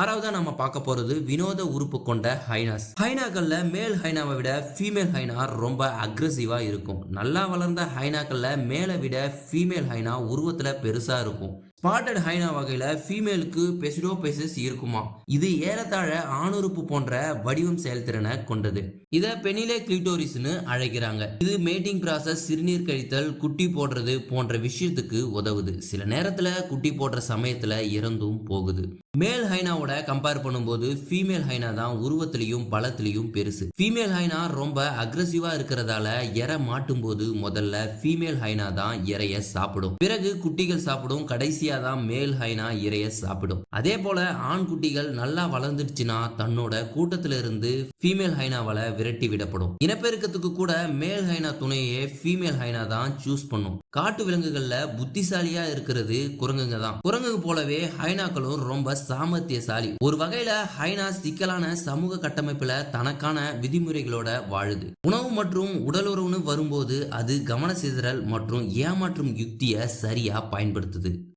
ஆறாவதா நம்ம பார்க்க போறது வினோத உறுப்பு கொண்ட ஹைனாஸ். ஹைனாக்கள்ல மேல் ஹைனாவை விட ஃபீமேல் ஹைனா ரொம்ப அக்ரெசிவா இருக்கும். நல்லா வளர்ந்த ஹைனாக்கள்ல மேலே விட ஃபீமேல் ஹைனா உருவத்துல பெருசா இருக்கும். ஸ்பாட்டட் ஹைனா வகையில ஃபீமேலுக்கு பெசிடோபெசிஸ் இருக்குமா? இது ஏறத்தாழ ஆணுறுப்பு போன்ற வடிவம் செயல்திறனை கொண்டது. இதை பெனிலே கிளிட்டோரிஸ்னு அழைக்கிறாங்க. இது மேட்டிங் ப்ராசஸ் சிறுநீர் கழித்தல் குட்டி போடுறது போன்ற விஷயத்துக்கு உதவுது. சில நேரத்துல குட்டி போடுற சமயத்துல இறந்தும் போகுது. மேல் ஹைனாவோட கம்பேர் பண்ணும்போது ஃபீமேல் ஹைனா தான் உருவத்திலையும் பலத்திலையும் பெருசு. ஃபீமேல் ஹைனா ரொம்ப அக்ரஸிவா இருக்கிறதால இறை மாட்டும் போது முதல்ல ஃபீமேல் ஹைனா தான் இறைய சாப்பிடும். பிறகு குட்டிகள் சாப்பிடும் கடைசியா தான் மேல் ஹைனா இறைய சாப்பிடும். அதே போல ஆண் குட்டிகள் நல்லா வளர்ந்துடுச்சுன்னா தன்னோட கூட்டத்தில இருந்து ஃபீமேல் ஹைனாவால விரட்டி விடப்படும். இனப்பெருக்கத்துக்கு கூட மேல் ஹைனா துணையே ஃபீமேல் ஹைனா தான் சூஸ் பண்ணும். காட்டு விலங்குகள்ல புத்திசாலியா இருக்கிறது குரங்குங்க தான். குரங்குங்க போலவே ஹைனாக்களும் ரொம்ப சாமர்த்தியசாலி. ஒரு வகையில ஹைனா சிக்கலான சமூக கட்டமைப்புல தனக்கான விதிமுறைகளோட வாழுது. உணவு மற்றும் உடலுறவுன்னு வரும்போது அது கவன சிதறல் மற்றும் ஏமாற்றும் யுக்தியை சரியா பயன்படுத்துது.